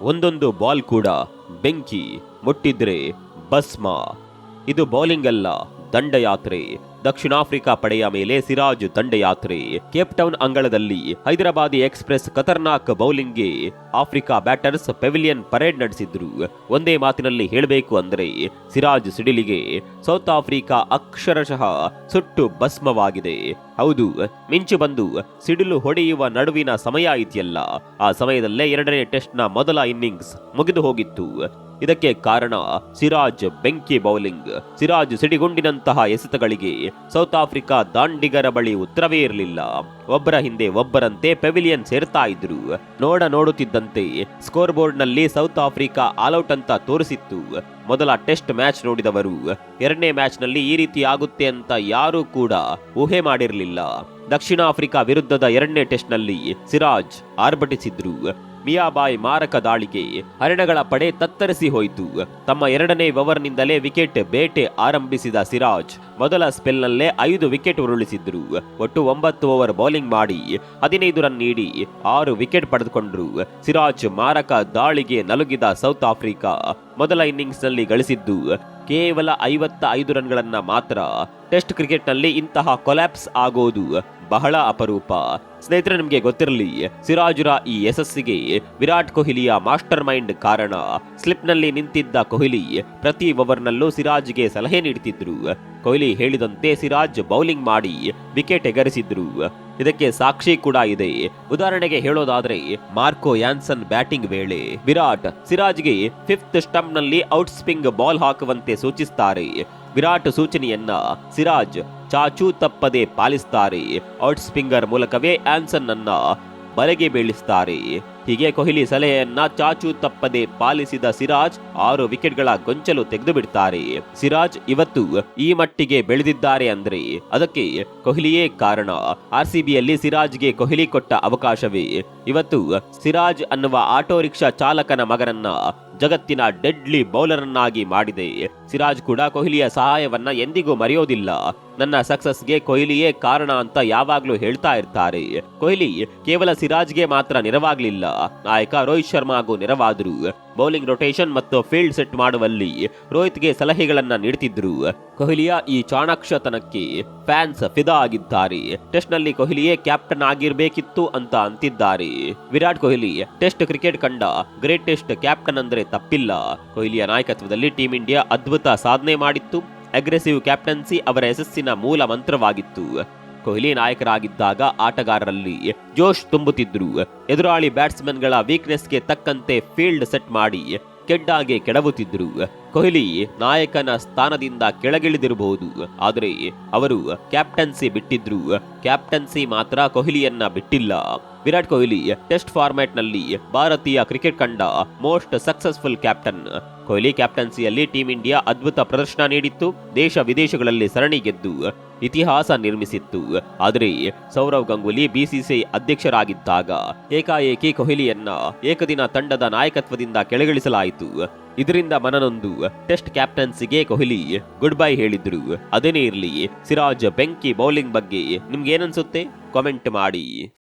ಒಂದೊಂದು ಬಾಲ್ ಕೂಡ ಬೆಂಕಿ ಮುಟ್ಟಿದ್ರೆ ಭಸ್ಮ. ಇದು ಬೌಲಿಂಗ್ ಅಲ್ಲ ದಂಡಯಾತ್ರೆ. ದಕ್ಷಿಣ ಆಫ್ರಿಕಾ ಪಡೆಯ ಮೇಲೆ ಸಿರಾಜ್ ದಂಡಯಾತ್ರೆ ಕೇಪ್ ಟೌನ್ ಅಂಗಳದಲ್ಲಿ ಹೈದರಾಬಾದಿ ಎಕ್ಸ್ಪ್ರೆಸ್ ಖತರ್ನಾಕ್ ಬೌಲಿಂಗ್ಗೆ ಆಫ್ರಿಕಾ ಬ್ಯಾಟರ್ಸ್ ಪೆವಿಲಿಯನ್ ಪರೇಡ್ ನಡೆಸಿದ್ರು. ಒಂದೇ ಮಾತಿನಲ್ಲಿ ಹೇಳಬೇಕು ಅಂದರೆ ಸಿರಾಜ್ ಸಿಡಿಲಿಗೆ ಸೌತ್ ಆಫ್ರಿಕಾ ಅಕ್ಷರಶಃ ಸುಟ್ಟು ಭಸ್ಮವಾಗಿದೆ. ಹೌದು, ಮಿಂಚು ಬಂದು ಸಿಡಿಲು ಹೊಡೆಯುವ ನಡುವಿನ ಸಮಯ ಇದೆಯಲ್ಲ. ಆ ಸಮಯದಲ್ಲೇ ಎರಡನೇ ಟೆಸ್ಟ್ನ ಮೊದಲ ಇನ್ನಿಂಗ್ಸ್ ಮುಗಿದು ಹೋಗಿತ್ತು. ಇದಕ್ಕೆ ಕಾರಣ ಸಿರಾಜ್ ಬೆಂಕಿ ಬೌಲಿಂಗ್. ಸಿರಾಜ್ ಸಿಡಿಗುಂಡಿನಂತಹ ಎಸೆತಗಳಿಗೆ ಸೌತ್ ಆಫ್ರಿಕಾ ದಾಂಡಿಗರ ಬಳಿ ಉತ್ತರವೇ ಇರಲಿಲ್ಲ. ಒಬ್ಬರ ಹಿಂದೆ ಒಬ್ಬರಂತೆ ಪೆವಿಲಿಯನ್ ಸೇರ್ತಾ ಇದ್ರು. ನೋಡ ನೋಡುತ್ತಿದ್ದಂತೆ ಸ್ಕೋರ್ ಬೋರ್ಡ್ನಲ್ಲಿ ಸೌತ್ ಆಫ್ರಿಕಾ ಆಲ್ಔಟ್ ಅಂತ ತೋರಿಸಿತ್ತು. ಮೊದಲ ಟೆಸ್ಟ್ ಮ್ಯಾಚ್ ನೋಡಿದವರು, ಎರಡನೇ ಮ್ಯಾಚ್ನಲ್ಲಿ ಈ ರೀತಿ ಆಗುತ್ತೆ ಅಂತ ಯಾರೂ ಕೂಡ ಊಹೆ ಮಾಡಿರಲಿಲ್ಲ. ದಕ್ಷಿಣ ಆಫ್ರಿಕಾ ವಿರುದ್ಧದ ಎರಡನೇ ಟೆಸ್ಟ್ನಲ್ಲಿ ಸಿರಾಜ್ ಆರ್ಭಟಿಸಿದ್ರು. ಮಿಯಾಬಾಯ್ ಮಾರಕ ದಾಳಿಗೆ ಹರಿಣಗಳ ಪಡೆ ತತ್ತರಿಸಿ ಹೋಯಿತು. ತಮ್ಮ ಎರಡನೇ ಓವರ್ನಿಂದಲೇ ವಿಕೆಟ್ ಬೇಟೆ ಆರಂಭಿಸಿದ ಸಿರಾಜ್ ಮೊದಲ ಸ್ಪೆಲ್ನಲ್ಲೇ ಐದು ವಿಕೆಟ್ ಉರುಳಿಸಿದ್ರು. ಒಟ್ಟು ಒಂಬತ್ತು ಓವರ್ ಬೌಲಿಂಗ್ ಮಾಡಿ ಹದಿನೈದು ರನ್ ನೀಡಿ ಆರು ವಿಕೆಟ್ ಪಡೆದುಕೊಂಡ್ರು. ಸಿರಾಜ್ ಮಾರಕ ದಾಳಿಗೆ ನಲುಗಿದ ಸೌತ್ ಆಫ್ರಿಕಾ ಮೊದಲ ಇನ್ನಿಂಗ್ಸ್ನಲ್ಲಿ ಗಳಿಸಿದ್ದು ಕೇವಲ ಐವತ್ತ ಐದು ರನ್ಗಳನ್ನು ಮಾತ್ರ. ಟೆಸ್ಟ್ ಕ್ರಿಕೆಟ್ನಲ್ಲಿ ಇಂತಹ ಕೊಲ್ಯಾಪ್ಸ್ ಆಗೋದು ಬಹಳ ಅಪರೂಪ. ಸ್ನೇಹಿತರೆ, ನಿಮಗೆ ಗೊತ್ತಿರಲಿ, ಸಿರಾಜುರ ಈ ಯಶಸ್ಸಿಗೆ ವಿರಾಟ್ ಕೊಹ್ಲಿಯ ಮಾಸ್ಟರ್ ಮೈಂಡ್ ಕಾರಣ. ಸ್ಲಿಪ್ನಲ್ಲಿ ನಿಂತಿದ್ದ ಕೊಹ್ಲಿ ಪ್ರತಿ ಓವರ್ನಲ್ಲೂ ಸಿರಾಜ್ಗೆ ಸಲಹೆ ನೀಡುತ್ತಿದ್ರು ಕೊಹ್ಲಿ ಹೇಳಿದಂತೆ ಸಿರಾಜ್ ಬೌಲಿಂಗ್ ಮಾಡಿ ವಿಕೆಟ್ ಎಗರಿಸಿದ್ರು. ಇದಕ್ಕೆ ಸಾಕ್ಷಿ ಕೂಡ ಇದೆ. ಉದಾಹರಣೆಗೆ ಹೇಳೋದಾದ್ರೆ, ಮಾರ್ಕೋ ಯಾನ್ಸನ್ ಬ್ಯಾಟಿಂಗ್ ವೇಳೆ ವಿರಾಟ್ ಸಿರಾಜ್ಗೆ ಫಿಫ್ತ್ ಸ್ಟಂಪ್ನಲ್ಲಿ ಔಟ್ ಸ್ಪಿಂಗ್ ಬಾಲ್ ಹಾಕುವಂತೆ ಸೂಚಿಸುತ್ತಾರೆ ವಿರಾಟ್ ಸೂಚನೆಯನ್ನ ಸಿರಾಜ್ ಚಾಚೂ ತಪ್ಪದೆ ಪಾಲಿಸ್ತಾರೆ. ಔಟ್ ಸ್ಪಿಂಗರ್ ಮೂಲಕವೇ ಆನ್ಸನ್ ಅನ್ನ ಬಲೆಗೆ ಬೀಳಿಸ್ತಾರೆ. ಹೀಗೆ ಕೊಹ್ಲಿ ಸಲಹೆಯನ್ನ ಚಾಚು ತಪ್ಪದೆ ಪಾಲಿಸಿದ ಸಿರಾಜ್ ಆರು ವಿಕೆಟ್ಗಳ ಗೊಂಚಲು ತೆಗೆದು ಬಿಡ್ತಾರೆ ಸಿರಾಜ್ ಇವತ್ತು ಈ ಮಟ್ಟಿಗೆ ಬೆಳೆದಿದ್ದಾರೆ ಅಂದ್ರೆ ಅದಕ್ಕೆ ಕೊಹ್ಲಿಯೇ ಕಾರಣ. ಆರ್ ಸಿಬಿಯಲ್ಲಿ ಸಿರಾಜ್ಗೆ ಕೊಹ್ಲಿ ಕೊಟ್ಟ ಅವಕಾಶವೇ. ಇವತ್ತು ಸಿರಾಜ್ ಅನ್ನುವ ಆಟೋ ರಿಕ್ಷಾ ಚಾಲಕನ ಮಗನನ್ನ ಜಗತ್ತಿನ ಡೆಡ್ಲಿ ಬೌಲರನ್ನಾಗಿ ಮಾಡಿದೆ. ಸಿರಾಜ್ ಕೂಡ ಕೊಹ್ಲಿಯ ಸಹಾಯವನ್ನ ಎಂದಿಗೂ ಮರೆಯೋದಿಲ್ಲ. ನನ್ನ ಸಕ್ಸಸ್ಗೆ ಕೊಹ್ಲಿಯೇ ಕಾರಣ ಅಂತ ಯಾವಾಗ್ಲೂ ಹೇಳ್ತಾ ಇರ್ತಾರೆ. ಕೊಹ್ಲಿ ಕೇವಲ ಸಿರಾಜ್ಗೆ ಮಾತ್ರ ನೆರವಾಗ್ಲಿಲ್ಲ. ನಾಯಕ ರೋಹಿತ್ ಶರ್ಮಾಗೂ ನೆರವಾದ್ರು. ಬೌಲಿಂಗ್ ರೊಟೇಷನ್ ಮತ್ತು ಫೀಲ್ಡ್ ಸೆಟ್ ಮಾಡುವಲ್ಲಿ ರೋಹಿತ್ಗೆ ಸಲಹೆಗಳನ್ನ ನೀಡುತ್ತಿದ್ರು ಕೊಹ್ಲಿಯ ಈ ಚಾಣಾಕ್ಷತನಕ್ಕೆ ಫ್ಯಾನ್ಸ್ ಫಿದಾ ಆಗಿದ್ದಾರೆ. ಟೆಸ್ಟ್ನಲ್ಲಿ ಕೊಹ್ಲಿಯೇ ಕ್ಯಾಪ್ಟನ್ ಆಗಿರ್ಬೇಕಿತ್ತು ಅಂತ ಅಂತಿದ್ದಾರೆ. ವಿರಾಟ್ ಕೊಹ್ಲಿ ಟೆಸ್ಟ್ ಕ್ರಿಕೆಟ್ ಕಂಡ ಗ್ರೇಟೆಸ್ಟ್ ಕ್ಯಾಪ್ಟನ್ ಅಂದ್ರೆ ತಪ್ಪಿಲ್ಲ. ಕೊಹ್ಲಿಯ ನಾಯಕತ್ವದಲ್ಲಿ ಟೀಂ ಇಂಡಿಯಾ ಅದ್ಭುತ ಸಾಧನೆ ಮಾಡಿತ್ತು. ಅಗ್ರೆಸಿವ್ ಕ್ಯಾಪ್ಟನ್ಸಿ ಅವರ ಯಶಸ್ಸಿನ ಮೂಲ ಮಂತ್ರವಾಗಿತ್ತು. ಕೊಹ್ಲಿ ನಾಯಕರಾಗಿದ್ದಾಗ ಆಟಗಾರರಲ್ಲಿ ಜೋಶ್ ತುಂಬುತ್ತಿದ್ರು ಎದುರಾಳಿ ಬ್ಯಾಟ್ಸ್ಮನ್ಗಳ ವೀಕ್ನೆಸ್ಗೆ ತಕ್ಕಂತೆ ಫೀಲ್ಡ್ ಸೆಟ್ ಮಾಡಿ ಕೆಡ್ಡಾಗೆ ಕೆಡವುತ್ತಿದ್ರು ಕೊಹ್ಲಿ ನಾಯಕನ ಸ್ಥಾನದಿಂದ ಕೆಳಗಿಳಿದಿರಬಹುದು. ಆದರೆ ಅವರು ಕ್ಯಾಪ್ಟನ್ಸಿ ಬಿಟ್ಟಿದ್ರು. ಕ್ಯಾಪ್ಟನ್ಸಿ ಮಾತ್ರ ಕೊಹ್ಲಿಯನ್ನ ಬಿಟ್ಟಿಲ್ಲ. ವಿರಾಟ್ ಕೊಹ್ಲಿ ಟೆಸ್ಟ್ ಫಾರ್ಮ್ಯಾಟ್ನಲ್ಲಿ ಭಾರತೀಯ ಕ್ರಿಕೆಟ್ ಕಂಡ ಮೋಸ್ಟ್ ಸಕ್ಸಸ್ಫುಲ್ ಕ್ಯಾಪ್ಟನ್. ಕೊಹ್ಲಿ ಕ್ಯಾಪ್ಟನ್ಸಿಯಲ್ಲಿ ಟೀಂ ಇಂಡಿಯಾ ಅದ್ಭುತ ಪ್ರದರ್ಶನ ನೀಡಿತ್ತು. ದೇಶ ವಿದೇಶಗಳಲ್ಲಿ ಸರಣಿ ಗೆದ್ದು ಇತಿಹಾಸ ನಿರ್ಮಿಸಿತ್ತು. ಆದರೆ ಸೌರವ್ ಗಂಗೂಲಿ ಬಿಸಿಸಿಐ ಅಧ್ಯಕ್ಷರಾಗಿದ್ದಾಗ ಏಕಾಏಕಿ ಕೊಹ್ಲಿಯನ್ನ ಏಕದಿನ ತಂಡದ ನಾಯಕತ್ವದಿಂದ ಕೆಳಗಿಳಿಸಲಾಯಿತು. ಇದರಿಂದ ಮನನೊಂದು ಟೆಸ್ಟ್ ಕ್ಯಾಪ್ಟನ್ಸಿಗೆ ಕೊಹ್ಲಿ ಗುಡ್ ಬೈ ಹೇಳಿದ್ರು. ಅದೇನೇ ಇರಲಿ, ಸಿರಾಜ್ ಬೆಂಕಿ ಬೌಲಿಂಗ್ ಬಗ್ಗೆ ನಿಮ್ಗೆ ಏನನ್ಸುತ್ತೆ ಕಾಮೆಂಟ್ ಮಾಡಿ.